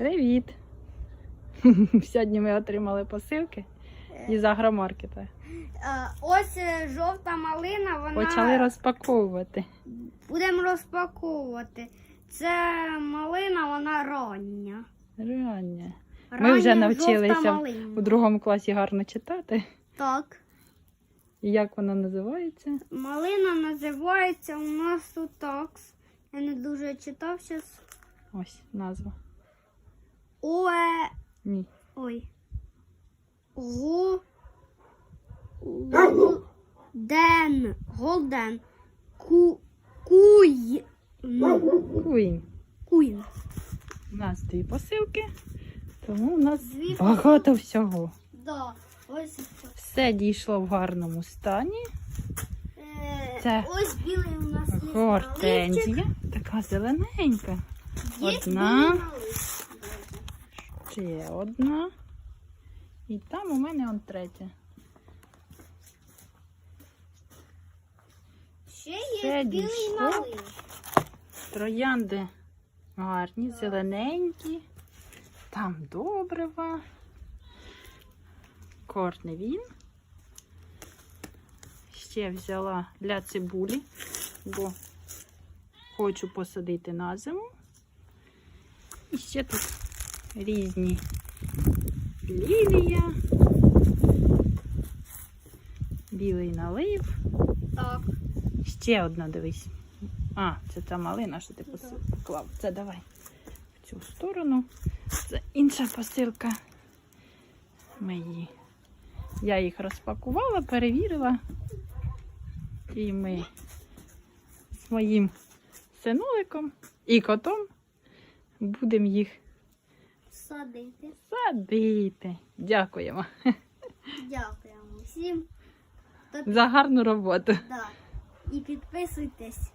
Привіт! Сьогодні ми отримали посилки із агромаркета. Е, Ось е, жовта малина, вона Почали розпаковувати. будемо розпаковувати. Це малина, вона рання. Реально. Ми вже навчилися у другому класі гарно читати. Так. І як вона називається? Малина називається у нас тут так. Я не дуже читав зараз. Ось назва. Оe. Ні. Ой. Гу. Голден. Голден. Ку. Куй. Куїн. Куїн. У нас дві посилки, тому у нас Дві багато всього. Да. Ось. Все дійшло в гарному стані. Е, Це Ось білий у нас є. Гортензія, така зелененька. Є Одна. білий. Ще одна. І там у мене он третя. Ще є білий наличик. Троянди гарні, зелененькі. Там добрива. Корневін. Ще взяла для цибулі, бо хочу посадити на зиму. І ще тут різні лілія, білий налив. Так. Ще одна, дивись. А, це та малина, що ти поклав. Це давай в цю сторону. Це інша посилка. Ми її. Я їх розпакувала, перевірила. І ми з моїм синуликом і котом будемо їх Садити. садити. Дякуємо Дякуємо всім. за гарну роботу. Да. І підписуйтесь.